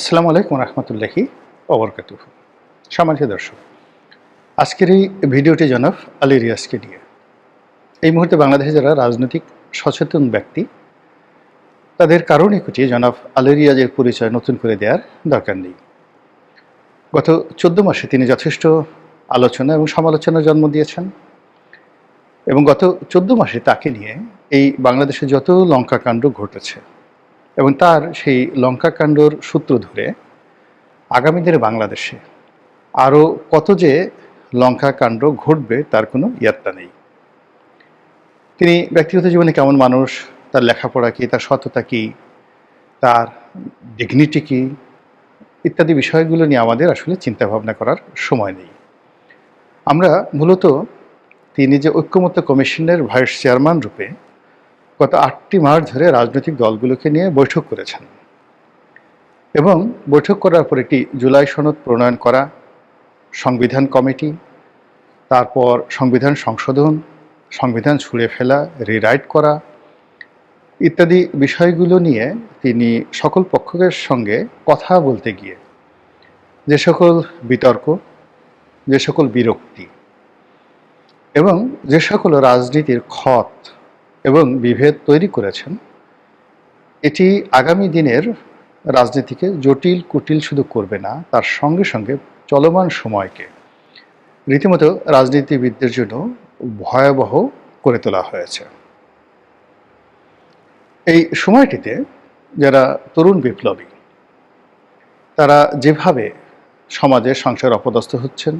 আসসালামু আলাইকুম রহমতুল্লাহি অবরকাত সম্মানিত দর্শক, আজকের এই ভিডিওটি জনাব আলী রিয়াজকে নিয়ে। এই মুহূর্তে বাংলাদেশে যারা রাজনৈতিক সচেতন ব্যক্তি, তাদের কারণে খুঁটিয়ে জনাব আলী রিয়াজের পরিচয় নতুন করে দেওয়ার দরকার নেই। গত চোদ্দ মাসে তিনি যথেষ্ট আলোচনা এবং সমালোচনার জন্ম দিয়েছেন এবং গত চোদ্দ মাসে তাকে নিয়ে এই বাংলাদেশে যত লঙ্কাকাণ্ড ঘটেছে এবং তার সেই লঙ্কাকাণ্ডর সূত্র ধরে আগামী দিনে বাংলাদেশে আরও কত যে লঙ্কাকাণ্ড ঘটবে তার কোনো ইয়াত্তা নেই। তিনি ব্যক্তিগত জীবনে কেমন মানুষ, তার লেখাপড়া কী, তার সততা কী, তার ডিগনিটি কী, ইত্যাদি বিষয়গুলো নিয়ে আমাদের আসলে চিন্তা ভাবনা করার সময় নেই। আমরা মূলত তিনি যে ঐক্যমত্য কমিশনের ভাইস চেয়ারম্যান রূপে গত আটটি মাস ধরে রাজনৈতিক দলগুলোকে নিয়ে বৈঠক করেছেন। এবং বৈঠক করার পর একটি জুলাই সনদ প্রণয়ন করা, সংবিধান কমিটি, তারপর সংবিধান সংশোধন, সংবিধান ছুঁড়ে ফেলা, রিরাইট করা ইত্যাদি বিষয়গুলো নিয়ে তিনি সকল পক্ষের সঙ্গে কথা বলতে গিয়ে যে সকল বিতর্ক, যে সকল বিরক্তি এবং যে সকল রাজনীতির ক্ষত এবং বিভেদ তৈরি করেছেন। এটি আগামী দিনের রাজনীতিকে জটিল, কুটিল শুধু করবে না, তার সঙ্গে সঙ্গে চলমান সময়কে রীতিমতো রাজনীতিবিদদের জন্য ভয়াবহ করে তোলা হয়েছে। এই সময়টিতে যারা তরুণ বিপ্লবী, তারা যেভাবে সমাজে সংসার অপদস্থ হচ্ছেন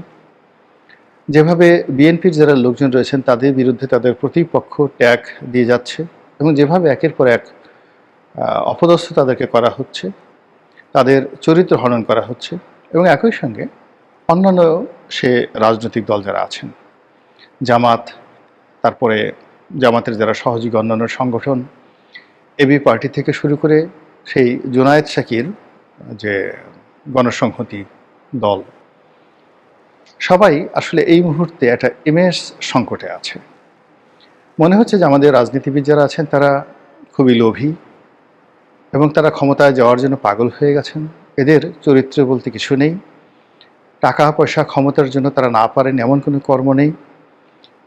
যেভাবে বিএনপির যারা লোকজন রয়েছেন, তাদের বিরুদ্ধে তাদের প্রতিপক্ষ ট্যাগ দিয়ে যাচ্ছে এবং যেভাবে একের পর এক অপদস্থ তাদেরকে করা হচ্ছে, তাদের চরিত্র হনন করা হচ্ছে এবং একই সঙ্গে অন্যান্য সে রাজনৈতিক দল যারা আছেন, জামাত, তারপরে জামাতের যারা সহযোগী অন্যান্য সংগঠন, এবি পার্টি থেকে শুরু করে সেই জোনায়েদ শাকির যে গণসংহতি দল সবাই আসলে এই মুহূর্তে একটা ইমেজ সংকটে আছে। মনে হচ্ছে যে আমাদের রাজনীতিবিদ যারা আছেন, তারা খুবই লোভী এবং তারা ক্ষমতায় যাওয়ার জন্য পাগল হয়ে গেছেন। এদের চরিত্র বলতে কিছু নেই। টাকা, পয়সা, ক্ষমতার জন্য তারা না পারেন এমন কোনো কর্ম নেই।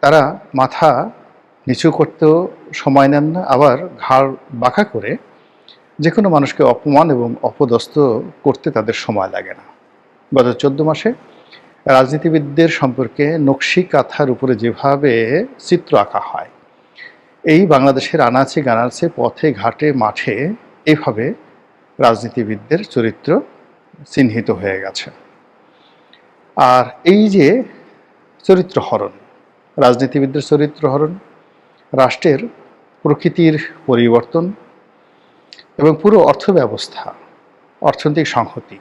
তারা মাথা নিচু করতেও সময় নেন না, আবার ঘাড় বাঁকা করে যে কোনো মানুষকে অপমান এবং অপদস্থ করতে তাদের সময় লাগে না। গত চোদ্দ মাসে রাজনীতিবিদদের সম্পর্কে নকশি কাথার উপরে যেভাবে চিত্র আঁকা হয়, এই বাংলাদেশের আনাচে গানাচে পথে, ঘাটে, মাঠে এভাবে রাজনীতিবিদদের চরিত্র চিহ্নিত হয়ে গেছে। আর এই যে চরিত্র হরণ, রাজনীতিবিদদের চরিত্র হরণ, রাষ্ট্রের প্রকৃতির পরিবর্তন এবং পুরো অর্থব্যবস্থা, অর্থনৈতিক সংহতি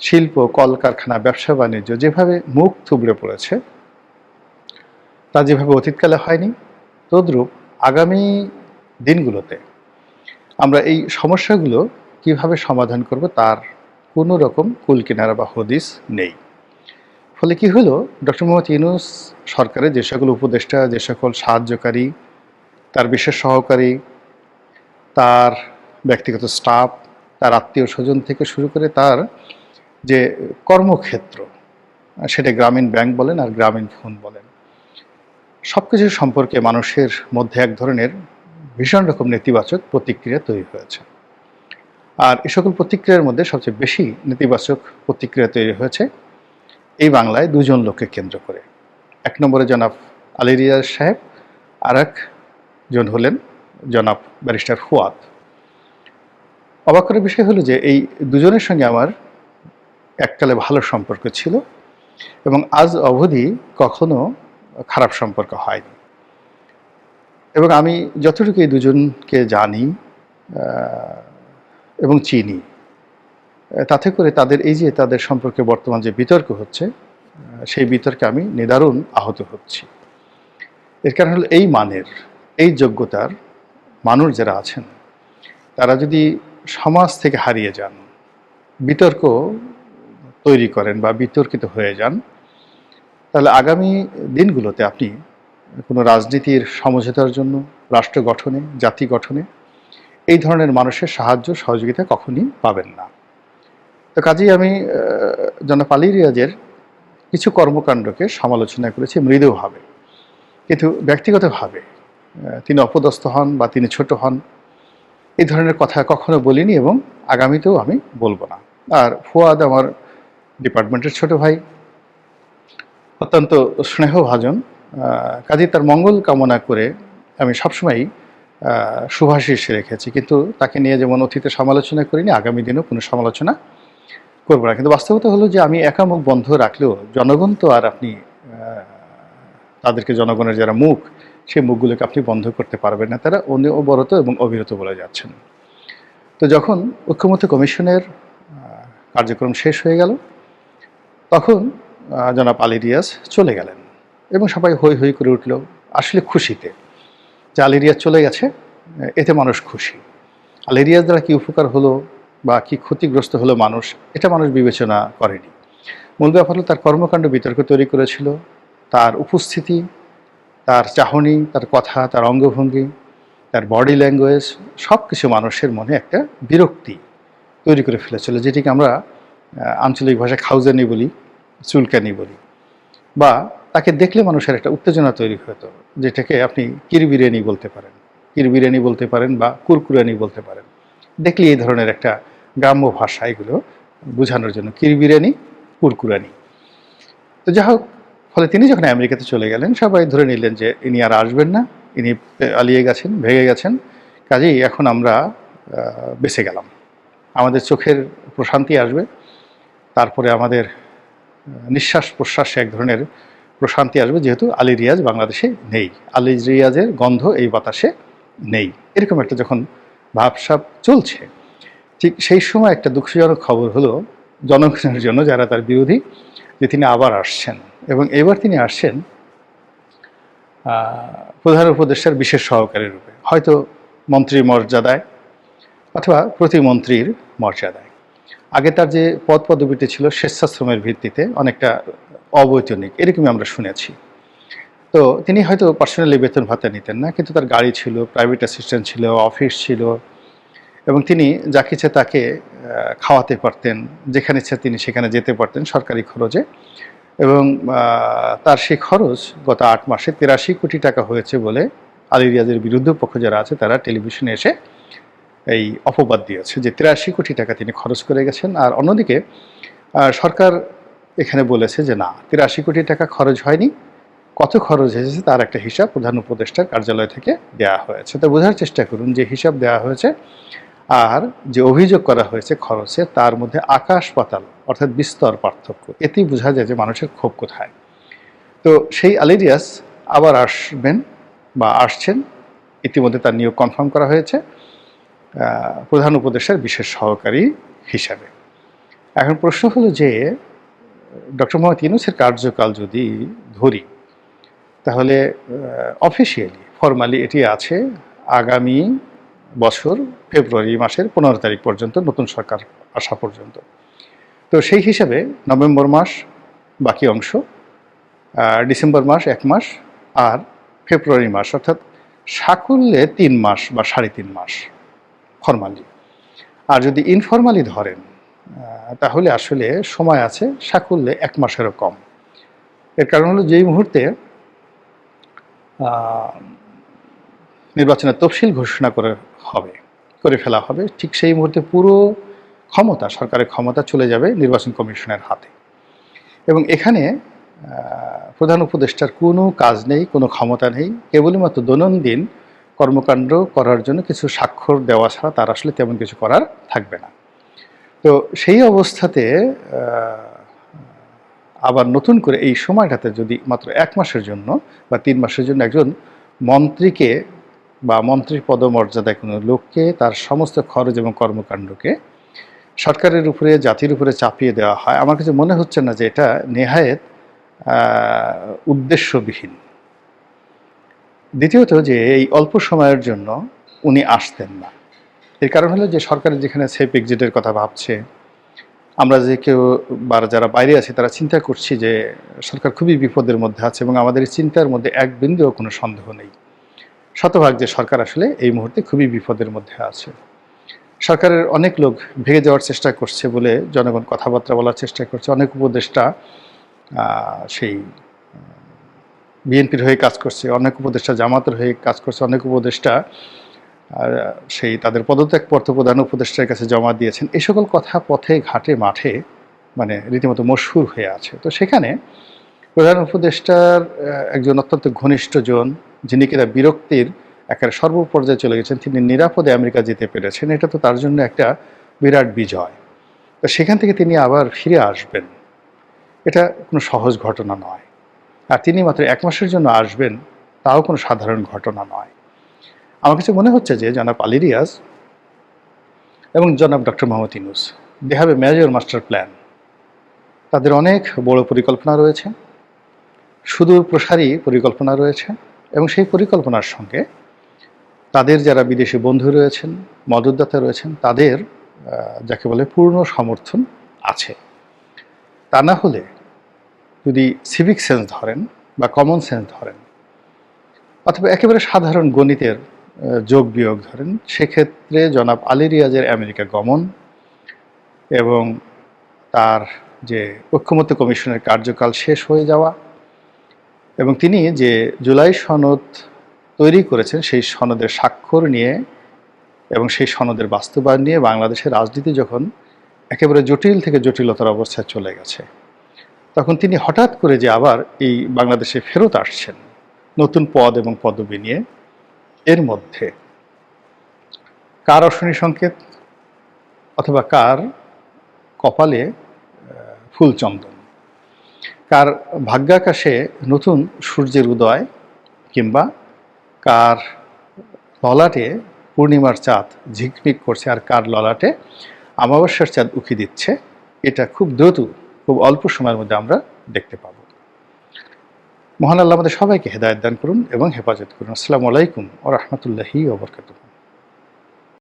শিল্প, কলকারখানা, ব্যবসা বাণিজ্য যেভাবে মুখ থুবড়ে পড়েছে, তা যেভাবে অতীতকালে হয়নি, তদ্রূপ আগামী দিনগুলোতে আমরা এই সমস্যাগুলো কীভাবে সমাধান করব তার কোনো রকম কুল কিনারা বা হদিস নেই। ফলে কি হলো, ডক্টর মোহাম্মদ ইউনুস সরকারের যে সকল উপদেষ্টা, যে সকল সাহায্যকারী, তার বিশেষ সহকারী, তার ব্যক্তিগত স্টাফ, তার আত্মীয় স্বজন থেকে শুরু করে তার যে কর্মক্ষেত্র, সেটা গ্রামীণ ব্যাংক বলেন আর গ্রামীণ ফোন বলেন সব কিছু সম্পর্কে মানুষের মধ্যে এক ধরনের ভীষণ রকম নেতিবাচক প্রতিক্রিয়া তৈরি হয়েছে। আর এ সকল প্রতিক্রিয়ার মধ্যে সবচেয়ে বেশি নেতিবাচক প্রতিক্রিয়া তৈরি হয়েছে এই বাংলায় দুজন লোককে কেন্দ্র করে। এক নম্বরে জনাব আলী রিয়াজ সাহেব আর একজন হলেন জনাব ব্যারিস্টার ফুয়াদ। অবাক করার বিষয় হলো যে এই দুজনের সঙ্গে আমার এককালে ভালো সম্পর্ক ছিল এবং আজ অবধি কখনো খারাপ সম্পর্ক হয়নি। এবং আমি যতটুকু এই দুজনকে জানি এবং চিনি, তাতে করে তাদের এই যে তাদের সম্পর্কে বর্তমান যে বিতর্ক হচ্ছে সেই বিতর্কে আমি নিদারুণ আহত হচ্ছি। এর কারণ হলো এই মানের, এই যোগ্যতার মানুষ যারা আছেন, তারা যদি সমাজ থেকে হারিয়ে যান, বিতর্ক তৈরি করেন বা বিতর্কিত হয়ে যান, তাহলে আগামী দিনগুলোতে আপনি কোনো রাজনীতির সমঝোতার জন্য, রাষ্ট্র গঠনে, জাতি গঠনে এই ধরনের মানুষের সাহায্য, সহযোগিতা কখনই পাবেন না। তো কাজেই আমি জনাব আলী রিয়াজের কিছু কর্মকাণ্ডকে সমালোচনা করেছি মৃদুভাবে। কিন্তু ব্যক্তিগতভাবে তিনি অপদস্থ হন বা তিনি ছোট হন, এই ধরনের কথা কখনো বলিনি এবং আগামীতেও আমি বলব না। আর ফুয়াদ আমার ডিপার্টমেন্টের ছোট ভাই। অত্যন্ত স্নেহভাজন। কাজেই তার মঙ্গল কামনা করে আমি সবসময়ই শুভাশিস রেখেছি। কিন্তু তাকে নিয়ে যেমন অতীতে সমালোচনা করিনি, আগামী দিনেও কোনো সমালোচনা করব না। কিন্তু বাস্তবতা হলো যে আমি একা মুখ বন্ধ রাখলেও জনগণ তো আর আপনি তাদেরকে জনগণের যারা মুখ, সেই মুখগুলোকে আপনি বন্ধ করতে পারবেন না। তারা অনবরত এবং অবিরত বলে যাচ্ছেন। তো যখন ঐক্যমত্য কমিশনের কার্যক্রম শেষ হয়ে গেল তখন জনাব আলী রিয়াজ চলে গেলেন এবং সবাই হই হই করে উঠল আসলে খুশিতে যে আলী রিয়াজ চলে গেছে এতে মানুষ খুশি। আলী রিয়াজ দ্বারা কী উপকার হলো বা কী ক্ষতিগ্রস্ত হলো মানুষ, এটা মানুষ বিবেচনা করেনি। মূল ব্যাপার হলো তার কর্মকাণ্ড বিতর্ক তৈরি করেছিল, তার উপস্থিতি, তার চাহনি, তার কথা, তার অঙ্গভঙ্গি, তার বডি ল্যাঙ্গুয়েজ সব কিছু মানুষের মনে একটা বিরক্তি তৈরি করে ফেলেছিল, যেটিকে আমরা আঞ্চলিক ভাষায় খাউজানি বলি, চুলকানি বলি। বা তাকে দেখলে মানুষের একটা উত্তেজনা তৈরি হতো, যেটাকে আপনি কির বিরিয়ানি বলতে পারেন। কির বিরিয়ানি বলতে পারেন বা কুরকুরানি বলতে পারেন। দেখলে এই ধরনের একটা গ্রাম্য ভাষা এগুলো বোঝানোর জন্য কির বিরিয়ানি কুরকুরানি। তো যাই হোক, ফলে তিনি যখন আমেরিকাতে চলে গেলেন, সবাই ধরে নিলেন যে ইনি আর আসবেন না, ইনি আলিয়ে গেছেন, ভেঙে গেছেন। কাজেই এখন আমরা বেঁচে গেলাম। আমাদের চোখের প্রশান্তি আসবে। তারপরে আমাদের নিঃশ্বাস প্রশ্বাসে এক ধরনের প্রশান্তি আসবে, যেহেতু আলী রিয়াজ বাংলাদেশে নেই। আলী রিয়াজের গন্ধ এই বাতাসে নেই। এরকম একটা যখন ভাবসাব চলছে, ঠিক সেই সময় একটা দুঃখজনক খবর হলো জনগণের জন্য যারা তার বিরোধী, যে তিনি আবার আসছেন এবং এবার তিনি আসছেন প্রধান উপদেষ্টার বিশেষ সহকারী রূপে। হয়তো মন্ত্রীর মর্যাদায় অথবা প্রতিমন্ত্রীর মর্যাদায়। আগে তার যে পদ পদবিটি ছিল স্বেচ্ছাশ্রমের ভিত্তিতে অনেকটা অবৈতনিক, এরকমই আমরা শুনেছি। তো তিনি হয়তো পার্সোনালি বেতন ভাতা নিতেন না, কিন্তু তার গাড়ি ছিল প্রাইভেট অ্যাসিস্ট্যান্ট ছিল অফিস ছিল এবং তিনি যাকে ইচ্ছে তাকে খাওয়াতে পারতেন, যেখানে ইচ্ছে তিনি সেখানে যেতে পারতেন সরকারি খরচে এবং তার সেই খরচ গত আট মাসে তেরাশি কোটি টাকা হয়েছে বলে আলী রিয়াজের বিরুদ্ধ পক্ষ যারা আছে তারা টেলিভিশনে এসে এই অপবাদ দিয়েছে যে তিরাশি কোটি টাকা তিনি খরচ করে গেছেন। আর অন্যদিকে সরকার এখানে বলেছে যে না, তিরাশি কোটি টাকা খরচ হয়নি। কত খরচ হয়েছে তার একটা হিসাব প্রধান উপদেষ্টার কার্যালয় থেকে দেওয়া হয়েছে। তো বোঝার চেষ্টা করুন যে হিসাব দেওয়া হয়েছে আর যে অভিযোগ করা হয়েছে খরচে, তার মধ্যে আকাশ পাতাল, অর্থাৎ বিস্তর পার্থক্য। এতেই বোঝা যায় যে মানুষের ক্ষোভ কোথায়। তো সেই আলিরিয়াস আবার আসবেন বা আসছেন। ইতিমধ্যে তার নিয়োগ কনফার্ম করা হয়েছে। প্রধান উপদেষ্টার বিশেষ সহকারী হিসাবে। এখন প্রশ্ন হলো যে, ডক্টর মোহাম্মদ ইউনুসের কার্যকাল যদি ধরি, তাহলে অফিসিয়ালি ফর্মালি এটি আছে আগামী বছর ফেব্রুয়ারি মাসের পনেরো তারিখ পর্যন্ত, নতুন সরকার আসা পর্যন্ত। তো সেই হিসাবে নভেম্বর মাস বাকি অংশ ডিসেম্বর মাস এক মাস, আর ফেব্রুয়ারি মাস, অর্থাৎ সাকুল্যে তিন মাস বা সাড়ে তিন মাস। ফর্মালি আর যদি ইনফর্মালি ধরেন তাহলে আসলে সময় আছে সাকুল্যে এক মাসেরও কম। এর কারণ হলো যেই মুহূর্তে নির্বাচনের তফসিল ঘোষণা করে হবে, করে ফেলা হবে, ঠিক সেই মুহূর্তে পুরো ক্ষমতা, সরকারের ক্ষমতা চলে যাবে নির্বাচন কমিশনের হাতে। এবং এখানে প্রধান উপদেষ্টার কোনো কাজ নেই, কোনো ক্ষমতা নেই, কেবলমাত্র দৈনন্দিন কর্মকাণ্ড করার জন্য কিছু স্বাক্ষর দেওয়া ছাড়া তার আসলে তেমন কিছু করার থাকবে না। তো সেই অবস্থাতে আবার নতুন করে এই সময়টাতে যদি মাত্র এক মাসের জন্য বা তিন মাসের জন্য একজন মন্ত্রীকে বা মন্ত্রীর পদমর্যাদায় কোনো লোককে তার সমস্ত খরচ এবং কর্মকাণ্ডকে সরকারের উপরে, জাতির উপরে চাপিয়ে দেওয়া হয়, আমার কাছে মনে হচ্ছে না যে এটা নেহায়েত উদ্দেশ্যবিহীন। দ্বিতীয়ত যে এই অল্প সময়ের জন্য উনি আসতেন না। এর কারণ হলো যে সরকারের যেখানে সেফ এক্সিটের কথা ভাবছে। আমরা যে কেউ বা যারা বাইরে আছি, তারা চিন্তা করছি যে সরকার খুবই বিপদের মধ্যে আছে এবং আমাদের চিন্তার মধ্যে এক বিন্দুও কোনো সন্দেহ নেই। শতভাগ যে সরকার আসলে এই মুহূর্তে খুবই বিপদের মধ্যে আছে। সরকারের অনেক লোক ভেঙে যাওয়ার চেষ্টা করছে বলে জনগণ কথাবার্তা বলার চেষ্টা করছে। অনেক উপদেষ্টা সেই বিএনপির হয়ে কাজ করছে, অনেক উপদেষ্টা জামাতের হয়ে কাজ করছে, অনেক উপদেষ্টা সেই তাদের পদত্যাগ পত্র প্রধান উপদেষ্টার কাছে জমা দিয়েছেন। এই সকল কথা পথে, ঘাটে, মাঠে মানে রীতিমতো মশহুর হয়ে আছে। তো সেখানে প্রধান উপদেষ্টার একজন অত্যন্ত ঘনিষ্ঠ জন, যিনি কিনা বিরক্তির একেবারে সর্বপর্যায়ে চলে গেছেন, তিনি নিরাপদে আমেরিকা যেতে পেরেছেন। এটা তো তার জন্য একটা বিরাট বিজয়। তো সেখান থেকে তিনি আবার ফিরে আসবেন। এটা কোনো সহজ ঘটনা নয়। আর তিনি মাত্র এক মাসের জন্য আসবেন, তাও কোনো সাধারণ ঘটনা নয়। আমার কাছে মনে হচ্ছে যে জনাব আলী রিয়াজ এবং জনাব doctor Mohammad Yunus they have a major master plan তাদের অনেক বড় পরিকল্পনা রয়েছে, সুদূর প্রসারী পরিকল্পনা রয়েছে এবং সেই পরিকল্পনার সঙ্গে তাদের যারা বিদেশি বন্ধু রয়েছেন, মদতদাতা রয়েছেন, তাদের যাকে বলে পূর্ণ সমর্থন আছে। তা না হলে যদি সিভিক সেন্স ধরেন বা কমন সেন্স ধরেন, অথবা একেবারে সাধারণ গণিতের যোগ বিয়োগ ধরেন, সেক্ষেত্রে জনাব আলী রিয়াজের আমেরিকা গমন এবং তার যে ঐক্যমত্য কমিশনের কার্যকাল শেষ হয়ে যাওয়া এবং তিনি যে জুলাই সনদ তৈরি করেছেন, সেই সনদের স্বাক্ষর নিয়ে এবং সেই সনদের বাস্তবায়ন নিয়ে বাংলাদেশের রাজনীতি যখন একেবারে জটিল থেকে জটিলতার অবস্থায় চলে গেছে। তখন তিনি হঠাৎ করে যে আবার এই বাংলাদেশে ফেরত আসছেন, নতুন পদ এবং পদবি নিয়ে, এর মধ্যে কার অশনি সংকেত অথবা কার কপালে ফুলচন্দন কার ভাগ্যাকাশে নতুন সূর্যের উদয় কিংবা কার ললাটে পূর্ণিমার চাঁদ ঝিকমিক করছে আর কার ললাটে অমাবস্যার চাঁদ উকি দিচ্ছে, এটা খুব দ্রুত খুব অল্প সময়ের মধ্যে আমরা দেখতে পাবো। মহান আল্লাহ আমাদের সবাইকে হেদায়ত দান করুন এবং হেফাজত করুন। আসসালামু আলাইকুম ও রহমতুল্লাহি ওবরকাতুহ